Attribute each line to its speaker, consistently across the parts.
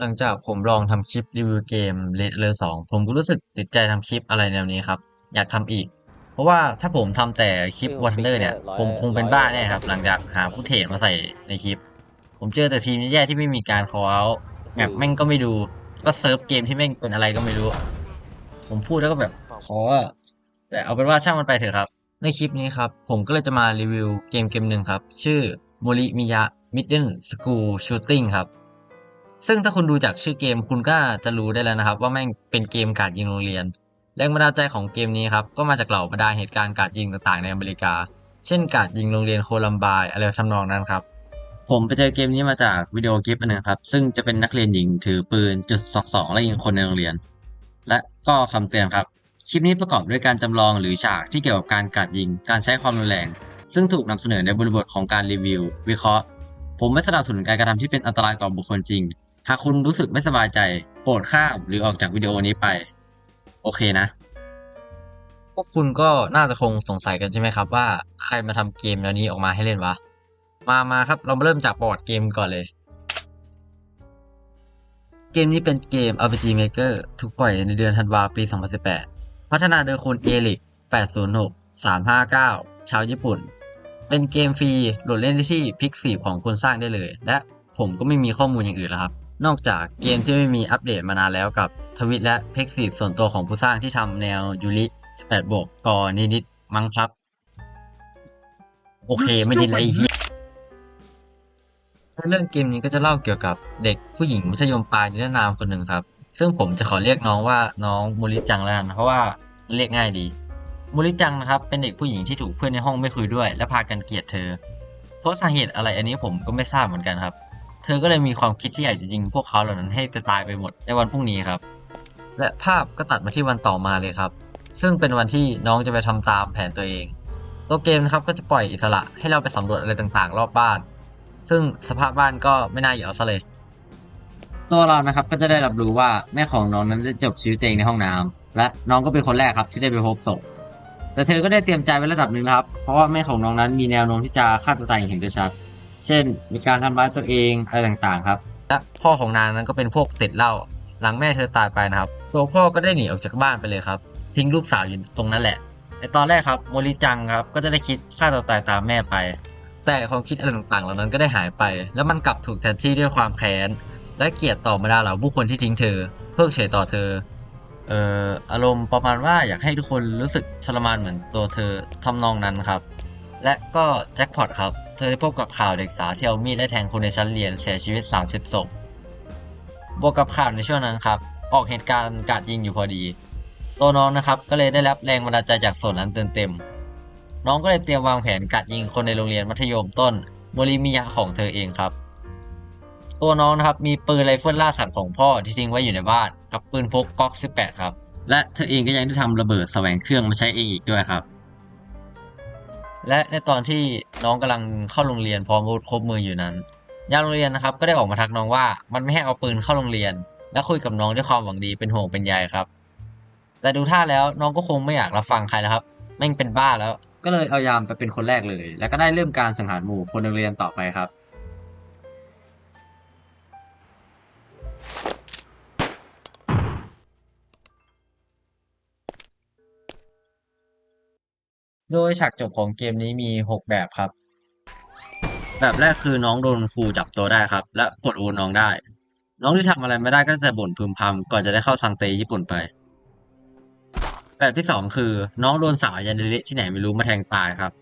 Speaker 1: หลังจากผมลองทำคลิปรีวิวเกม Red Alert 2 ผมก็รู้สึกติดใจทำคลิปอะไรแนวนี้ครับ อยากทำอีก เพราะว่าถ้าผมทำแต่คลิป War Thunder เนี่ย ผมคงเป็นบ้าแน่ครับ หลังจากหาฟุตเทจมาใส่ในคลิป ผมเจอแต่ทีมแย่ๆที่ไม่มีการ call out แมปแม่งก็ไม่ดู ก็เซิร์ฟเกมที่แม่งเป็นอะไรก็ไม่รู้ ผมพูดแล้วก็แบบขออะแต่เอาเป็นว่าช่างมันไปเถอะครับ ในคลิปนี้ครับ ผมก็เลยจะมารีวิวเกมเกมหนึ่งครับ ชื่อ m o r i m i y a Middle School Shooting ครับ ซึ่งถ้าคุณดูจากชื่อเกมคุณก็จะรู้ได้แล้วนะครับ ว่าแม่งเป็นเกมการยิงโรงเรียน แรงบันดาลใจของเกมนี้ครับก็มาจากเหล่าบรรดาเหตุการณ์การยิงต่างๆ ในอเมริกา เช่นการยิงโรงเรียนโคลัมบายอะไรทำนองนั้นครับ ผมไปเจอเกมนี้มาจากวิดีโอคลิปนหนึงครับ ซึ่งจะเป็นนักเรียนหญิงถือปืนจุดสองสองและยิงคนในโรงเรียน และก็คำเตือนครับ คลิปนี้ประกอบด้วยการจำลองหรือฉากที่เกี่ยวกับการกราดยิง การใช้ความรุนแรง ซึ่งถูกนำเสนอในบริบทของการรีวิว วิเคราะห์ ผมไม่สนับสนุนการกระทำที่เป็นอันตรายต่อบุคคลจริง หากคุณรู้สึกไม่สบายใจโปรดข้ามหรือออกจากวิดีโอนี้ไป โอเคนะ พวกคุณก็น่าจะคงสงสัยกันใช่ไหมครับ ว่าใครมาทำเกมแนวนี้ออกมาให้เล่นวะ มามาครับ เรามาเริ่มจากประวัติเกมก่อนเลย เกมนี้เป็นเกม RPG Maker ถูกปล่อยในเดือนธันวาปี 2018 พัฒนาโดยคุณเอลิก806 359 ชาวญี่ปุ่น เป็นเกมฟรีโหลดเล่นได้ที่พิกซีของคนสร้างได้เลย และผมก็ไม่มีข้อมูลอย่างอื่นแล้วครับ นอกจากเกมที่ไม่มีอัปเดตมานานแล้วกับทวิตและเพกซีส่วนตัวของผู้สร้างที่ทำแนวยูริ18บวกก่อนิดๆมั้งครับ โอเคไม่ดีเลยไอ้เหี้ยเรื่องเกมนี้ก็จะเล่าเกี่ยวกับเด็กผู้หญิงมัธยมปลายนิรนามคนหนึ่งครับ ซึ่งผมจะขอเรียกน้องว่าน้องมูริจังแล้วกันเพราะว่าเรียกง่ายดีมูริจังนะครับ เป็นเด็กผู้หญิงที่ถูกเพื่อนในห้องไม่คุยด้วย และพากันเกลียดเธอ เพราะสาเหตุอะไรอันนี้ผมก็ไม่ทราบเหมือนกันครับ ธอก็เลยมีความคิดที่อยากจะยิงพวกเขาเหล่านั้นให้ตายไปหมดในวันพรุ่งนี้ครับ และภาพก็ตัดมาที่วันต่อมาเลยครับ ซึ่งเป็นวันที่น้องจะไปทำตามแผนตัวเอง ตัวเกมนะครับก็จะปล่อยอิสระให้เราไปสำรวจอะไรต่างๆ รอบบ้าน ซึ่งสภาพบ้านก็ไม่น่าอยู่เอาซะเลย ตัวเรานะครับก็จะได้รับรู้ว่าแม่ของน้องนั้นได้จบชีวิตเองในห้องน้ำและน้องก็เป็นคนแรกครับที่ได้ไปพบศพแต่เธอก็ได้เตรียมใจไว้ระดับหนึ่งครับ เพราะว่าแม่ของน้องนั้นมีแนวโน้มที่จะฆ่าตัวตายอย่างเห็นได้ชัด เช่น มีการทำร้ายตัวเองอะไรต่างๆ ครับและพ่อของนางนั้นก็เป็นพวกติดเหล้าหลังแม่เธอตายไปนะครับ ตัวพ่อก็ได้หนีออกจากบ้านไปเลยครับ ทิ้งลูกสาวอยู่ตรงนั้นแหละในตอนแรกครับโมริจังครับก็จะได้คิดฆ่าตัวตายตามแม่ไป แต่ความคิดอะไรต่างๆ เหล่านั้นก็ได้หายไป แล้วมันกลับถูกแทนที่ด้วยความแค้น และเกลียดต่อบรรดาเหล่าผู้คนที่ทิ้งเธอ เพิกเฉยต่อเธอเอ่ออารมณ์ประมาณว่าอยากให้ทุกคนรู้สึกทรมานเหมือนตัวเธอทำนองนั้นครับ และก็แจ็คพอตครับ เธอได้พบกับข่าวเด็กสาวที่เอามีดได้แทงคนในชั้นเรียนเสียชีวิต 30ศพ บวกกับข่าวในช่วงนั้นครับ ออกเหตุการณ์กาดยิงอยู่พอดี ตัวน้องนะครับก็เลยได้รับแรงบันดาลใจจากส่วนนั้นเต็มๆ น้องก็เลยเตรียมวางแผนกาดยิงคนในโรงเรียนมัธยมต้นโมริมิยะของเธอเองครับ ตัวน้องนะครับมีปืนไรเฟิลล่าสัตว์ของพ่อที่ทิ้งไว้อยู่ในบ้านกับปืนพกก๊อก 18 ครับ และเธอเองก็ยังได้ทำระเบิดแสวงเครื่องมาใช้เองอีกด้วยครับ และในตอนที่น้องกำลังเข้าโรงเรียนพร้อมอาวุธครบมืออยู่นั้นยามโรงเรียนนะครับก็ได้ออกมาทักน้องว่ามันไม่ให้เอาปืนเข้าโรงเรียน และคุยกับน้องด้วยความหวังดีเป็นห่วงเป็นใยครับ แต่ดูท่าแล้วน้องก็คงไม่อยากรับฟังใครแล้วครับแม่งเป็นบ้าแล้ว ก็เลยเอายามไปเป็นคนแรกเลย แล้วก็ได้เริ่มการสังหารหมู่คนในโรงเรียนต่อไปครับ โดยฉากจบของเกมนี้มี 6 แบบครับ แบบแรกคือน้องโดนครูจับตัวได้ครับ และปลดอาวุธน้องได้ น้องที่ทำอะไรไม่ได้ก็จะบ่นพึมพำก่อนจะได้เข้าซังเตญี่ปุ่นไป แบบที่สองคือ น้องโดนสาวยันเลิที่ไหนไม่รู้มาแทงตายครับ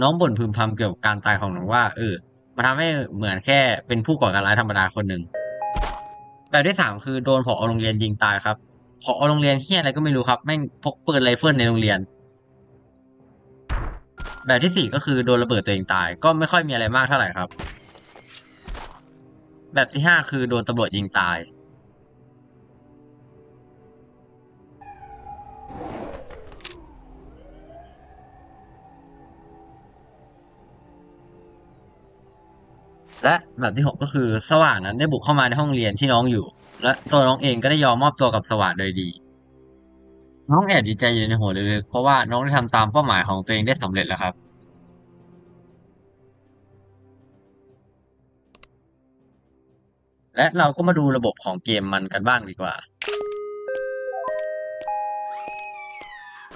Speaker 1: น้องบ่นพึมพำเกี่ยวกับการตายของน้องว่าเออมาทำให้เหมือนแค่เป็นผู้ก่อการร้ายธรรมดาคนหนึ่งแบบที่สามคือโดนผอโรงเรียนยิงตายครับผอโรงเรียนเฮี้ยอะไรก็ไม่รู้ครับแม่งพกปืนไรเฟิลในโรงเรียน แบบที่สี่ก็คือโดนระเบิดตัวเองตาย ก็ไม่ค่อยมีอะไรมากเท่าไหร่ครับ แบบที่ห้าคือโดนตำรวจยิงตาย และแบบที่หกก็คือสว่างนั้นได้บุกเข้ามาในห้องเรียนที่น้องอยู่ และตัวน้องเองก็ได้ยอมมอบตัวกับสว่างโดยดี น้องแอบดีใจอยู่ในหัวลึกๆเพราะว่าน้องได้ทำตามเป้าหมายของตัวเองได้สำเร็จแล้วครับ และเราก็มาดูระบบของเกมมันกันบ้างดีกว่า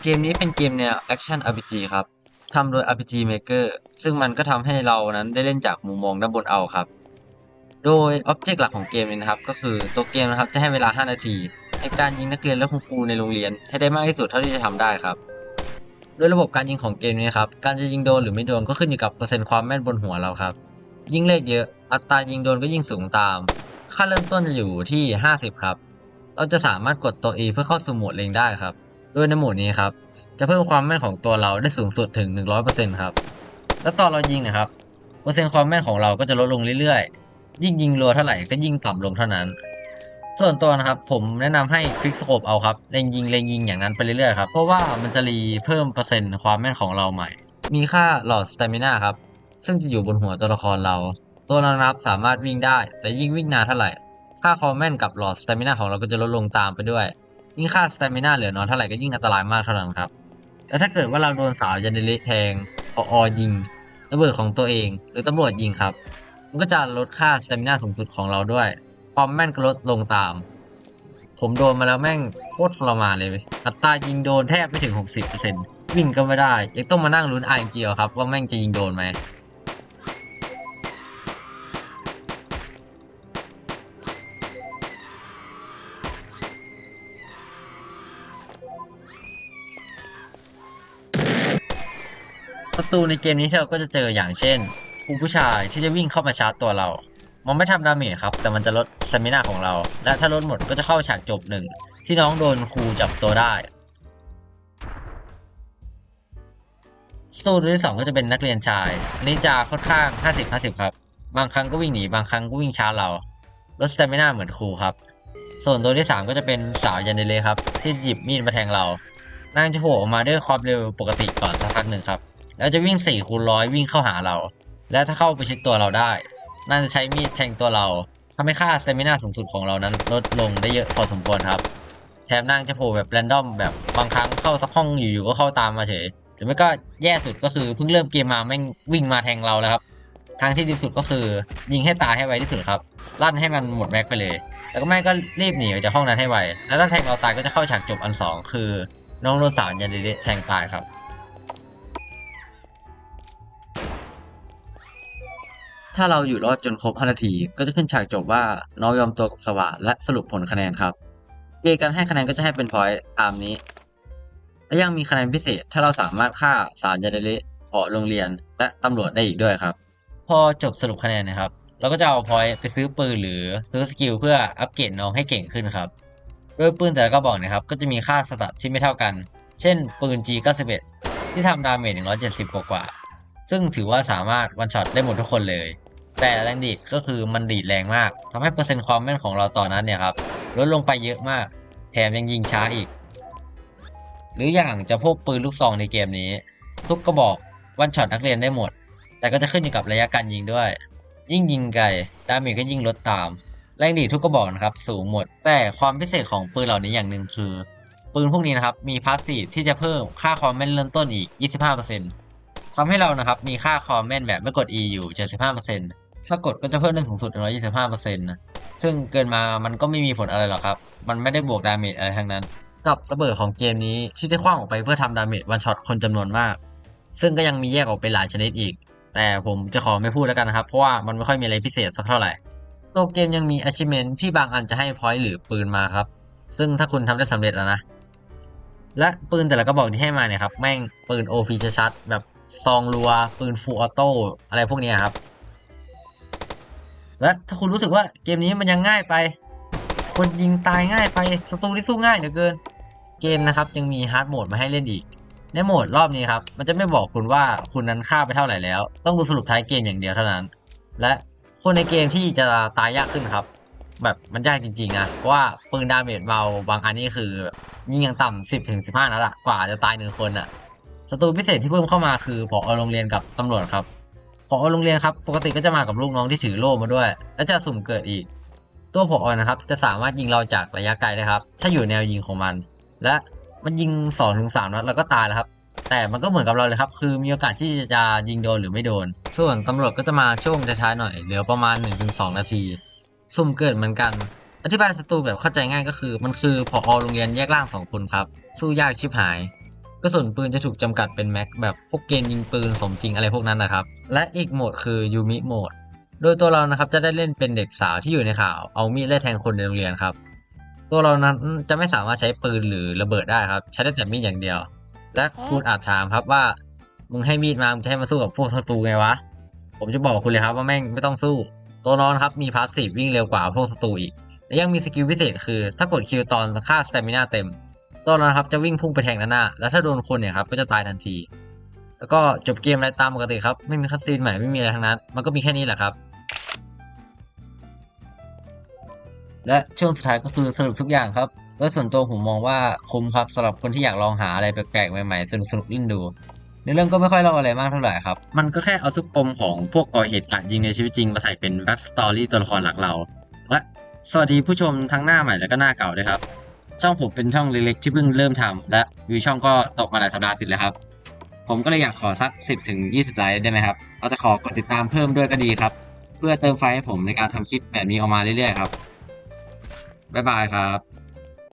Speaker 1: เกมนี้เป็นเกมแนว Action RPG ครับทำโดย RPG Maker ซึ่งมันก็ทำให้เรานั้นได้เล่นจากมุมมองด้านบนเอาครับ โดย Object หลักของเกมนี้นะครับ ก็คือตัวเกมนะครับจะให้เวลา 5 นาที การยิงนักเรียนและคุณครูในโรงเรียน ให้ได้มากที่สุดเท่าที่จะทำได้ครับโดยระบบการยิงของเกมนี้ครับ การจะยิงโดนหรือไม่โดนก็ขึ้นอยู่กับเปอร์เซ็นต์ความแม่นบนหัวเราครับ ยิ่งเลขเยอะ อัตรายิงโดนก็ยิ่งสูงตาม ค่าเริ่มต้นจะอยู่ที่ 50 ครับ เราจะสามารถกดตัว E เพื่อเข้าสู่โหมดเล็งได้ครับ โดยในโหมดนี้ครับ จะเพิ่มความแม่นของตัวเราได้สูงสุดถึง 100%ครับ แล้วตอนเรายิงนะครับ เปอร์เซ็นต์ความแม่นของเราก็จะลดลงเรื่อยๆ ยิ่งยิงรัวเท่าไหร่ก็ยิ่งต่ำลงเท่านั้น ส่วนตัวนะครับผมแนะนำให้คลิกสโคปเอาครับเล็งยิงเล็งยิงอย่างนั้นไปเรื่อยๆครับเพราะว่ามันจะรีเพิ่มเปอร์เซ็นต์ความแม่นของเราใหม่ มีค่าหลอดสเตมิน่าครับซึ่งจะอยู่บนหัวตัวละครเรา ตัวเรานะครับสามารถวิ่งได้ แต่ยิ่งวิ่งนานเท่าไหร่ ค่าความแม่นกับหลอดสเตมิน่าของเราก็จะลดลงตามไปด้วย ยิ่งค่าสเตมิน่าเหลือน้อยเท่าไหร่ก็ยิ่งอันตรายมากเท่านั้นครับแต่ถ้าเกิดว่าเราโดนสาวยันเดเลแทงพออยิงระเบิดของตัวเอง หรือตำรวจยิงครับ มันก็จะลดค่าสเตมิน่าสูงสุดของเราด้วย ความแม่นก็ลดลงตาม ผมโดนมาแล้วแม่งโคตรทรมานเลยอัตรายิงโดนแทบไม่ถึง 60%วิ่งก็ไม่ได้ ยังต้องมานั่งลุ้น RNG เอาครับ ว่าแม่งจะยิงโดนไหมศัตรูในเกมนี้เราก็จะเจออย่างเช่นครูผู้ชายที่จะวิ่งเข้ามาชาร์จตัวเรา มันไม่ทำดาเมจครับ แต่มันจะลดสมินาของเรา และถ้าลดหมดก็จะเข้าฉากจบหนึ่ง ที่น้องโดนครูจับตัวได้ศัตรูตัวที่สองก็จะเป็นนักเรียนชายอันนี้จะค่อนข้าง 50-50 ครับ บางครั้งก็วิ่งหนี บางครั้งก็วิ่งช้าเราลดสเตมินาเหมือนครูครับ ส่วนตัวที่สามก็จะเป็นสาวยันเดเลครับ ที่หยิบมีดมาแทงเรา นางจะโผล่ออกมาด้วยความเร็วปกติก่อนสักพักหนึ่งครับ แล้วจะวิ่ง4คูณร้อยวิ่งเข้าหาเรา และถ้าเข้าไปชิดตัวเราได้ นาจะใช้มีดแทงตัวเราทำให้ค่าสเตมินาสูงสุดของเรานั้นลดลงได้เยอะพอสมควรครับ แถมนางจะโผล่แบบแรนดอมแบบบางครั้งเข้าสักห้องอยู่ๆก็เข้าตามมาเฉย หรือไม่ก็แย่สุดก็คือเพิ่งเริ่มเกมมาแม่งวิ่งมาแทงเราแล้วครับ ทางที่ดีสุดก็คือยิงให้ตายให้ไวที่สุดครับ ลั่นให้มันหมดแม็กไปเลย แล้วก็แม่ก็รีบหนีออกจากห้องนั้นให้ไว แล้วถ้าแทงเราตายก็จะเข้าฉากจบอันสองคือ น้องโดนสาวยันเดเดแทงตายครับ ถ้าเราอยู่รอดจนครบ 5 นาที ก็จะขึ้นฉากจบว่าน้องยอมตัวกับสวะและสรุปผลคะแนนครับเกณฑ์การให้คะแนนก็จะให้เป็นพอยต์ตามนี้ และยังมีคะแนนพิเศษ ถ้าเราสามารถฆ่าสารยาเดลิเละโรงเรียนและตำรวจได้อีกด้วยครับ พอจบสรุปคะแนนนะครับ เราก็จะเอาพอยต์ไปซื้อปืนหรือซื้อสกิลเพื่ออัปเกรดน้องให้เก่งขึ้นครับโดยปืนแต่ละกระบอกนะครับ ก็จะมีค่าสตัตที่ไม่เท่ากัน เช่น ปืน G91 ที่ทำดาเมจ170 กว่ากว่าซึ่งถือว่าสามารถวันช็อตได้หมดทุกคนเลย แต่แรงดีดก็คือมันดีดแรงมากทำให้เปอร์เซ็นต์ความแม่นของเราต่อนนั้นเนี่ยครับลดลงไปเยอะมาก แถมยังยิงช้าอีก หรืออย่างจะพวกปืนลูกซองในเกมนี้ ทุกกระบอกวันช็อตนักเรียนได้หมด แต่ก็จะขึ้นอยู่กับระยะการยิงด้วย ยิ่งยิงไกลดาเมจก็ยิ่งลดตาม แรงดีดทุกกระบอกนะครับสูงหมด แต่ความพิเศษของปืนเหล่านี้อย่างหนึ่งคือ ปืนพวกนี้นะครับมีพาสซีฟที่จะเพิ่มค่าความแม่นเริ่มต้นอีก 25%ทำให้เรานะครับมีค่าความแม่นแบบไม่กด E อยู่ 75% ถ้ากดก็จะเพิ่มได้สูงสุด 125%นะ ซึ่งเกินมามันก็ไม่มีผลอะไรหรอกครับ มันไม่ได้บวกดาเมจอะไรทั้งนั้น กับระเบิดของเกมนี้ที่จะคว้างออกไปเพื่อทำดาเมจวันช็อตคนจำนวนมาก ซึ่งก็ยังมีแยกออกเป็นหลายชนิดอีก แต่ผมจะขอไม่พูดแล้วกันนะครับ เพราะว่ามันไม่ค่อยมีอะไรพิเศษสักเท่าไหร่ ตัวเกมยังมี achievement ที่บางอันจะให้ point หรือปืนมาครับ ซึ่งถ้าคุณทำได้สำเร็จแล้วนะ และปืนแต่ละกระบอกที่ให้มาเนี่ยครับ แม่งปืน OP ชัดๆแบบซองรัวปืน full auto อะไรพวกนี้ครับ และถ้าคุณรู้สึกว่าเกมนี้มันยังง่ายไป คนยิงตายง่ายไปสู้ที่สู้ง่ายเหลือเกิน เกมนะครับยังมีฮาร์ดโหมดมาให้เล่นอีก ในโหมดรอบนี้ครับ มันจะไม่บอกคุณว่าคุณนั้นฆ่าไปเท่าไหร่แล้ว ต้องดูสรุปท้ายเกมอย่างเดียวเท่านั้น และคนในเกมที่จะตายยากขึ้นครับ แบบมันยากจริงๆนะเพราะว่าปืนดาเมจเบาบางอันนี่คือ ยิงอย่างต่ำสิบถึงสิบห้านัดอะกว่าจะตายหนึ่งคนอะศัตรูพิเศษที่เพิ่มเข้ามาคือผอโรงเรียนกับตำรวจครับ ผอโรงเรียนครับ ปกติก็จะมากับลูกน้องที่ถือโล่มาด้วย และจะสุ่มเกิดอีก ตัวผอนะครับ จะสามารถยิงเราจากระยะไกลได้ครับ ถ้าอยู่แนวยิงของมัน และมันยิงสองถึงสามนัดแล้วก็ตายแล้วครับ แต่มันก็เหมือนกับเราเลยครับ คือมีโอกาสที่จะยิงโดนหรือไม่โดน ส่วนตำรวจก็จะมาช่วงท้าๆหน่อย เหลือประมาณ 1-2 นาที สุ่มเกิดเหมือนกัน อธิบายศัตรูแบบเข้าใจง่ายก็คือ มันคือพอโรงเรียนแยกล่างสองคนครับ สู้ยากชิบหาย ระสุนปืนจะถูกจำกัดเป็นแม็กแบบพวกเกณฑ์ยิงปืนสมจริงอะไรพวกนั้นนะครับ และอีกโหมดคือยูมิโหมด โดยตัวเรานะครับจะได้เล่นเป็นเด็กสาวที่อยู่ในข่าว เอามีดไล่แทงคนในโรงเรียนครับ ตัวเรานั้นจะไม่สามารถใช้ปืนหรือระเบิดได้ครับ ใช้ได้แต่มีดอย่างเดียว และคุณอาจถามครับว่ามึงให้มีดมามึงจะให้มาสู้กับพวกศัตรูไงวะ ผมจะบอกคุณเลยครับว่าแม่งไม่ต้องสู้ ตัวน้องนครับมีพาสซีฟวิ่งเร็วกว่าพวกศัตรูอีก และยังมีสกิลพิเศษคือ ถ้ากดคิวตอนค่าสเตมินาเต็ม ตัวเรานะครับจะวิ่งพุ่งไปแทงด้านหน้า แล้วถ้าโดนคนเนี่ยครับก็จะตายทันที แล้วก็จบเกมอะไรตามปกติครับไม่มีคัสซีนใหม่ไม่มีอะไรทั้งนั้น มันก็มีแค่นี้แหละครับ และช่วงสุดท้ายก็คือสรุปทุกอย่างครับโดยส่วนตัวผมมองว่าคุ้มครับสำหรับคนที่อยากลองหาอะไรแปลกๆใหม่ๆสนุกๆเล่นดูในเรื่องก็ไม่ค่อยเล่าอะไรมากเท่าไหร่ครับ มันก็แค่เอาทุกปมของพวกก่อเหตุการณ์จริงในชีวิตจริงมาใส่เป็นแบ็กสตอรี่ตัวละครหลักเรา และสวัสดีผู้ชมทั้งหน้าใหม่และก็หน้าเก่าด้วยครับ ช่องผมเป็นช่องเล็กๆที่เพิ่งเริ่มทำและวิวช่องก็ตกมาหลายสัปดาห์ติดแล้วครับ ผมก็เลยอยากขอสัก 10ถึง20 ไลค์ได้ไหมครับเราจะขอกดติดตามเพิ่มด้วยก็ดีครับ เพื่อเติมไฟให้ผมในการทำคลิปแบบนี้ออกมาเรื่อยๆครับบ๊ายบายครับ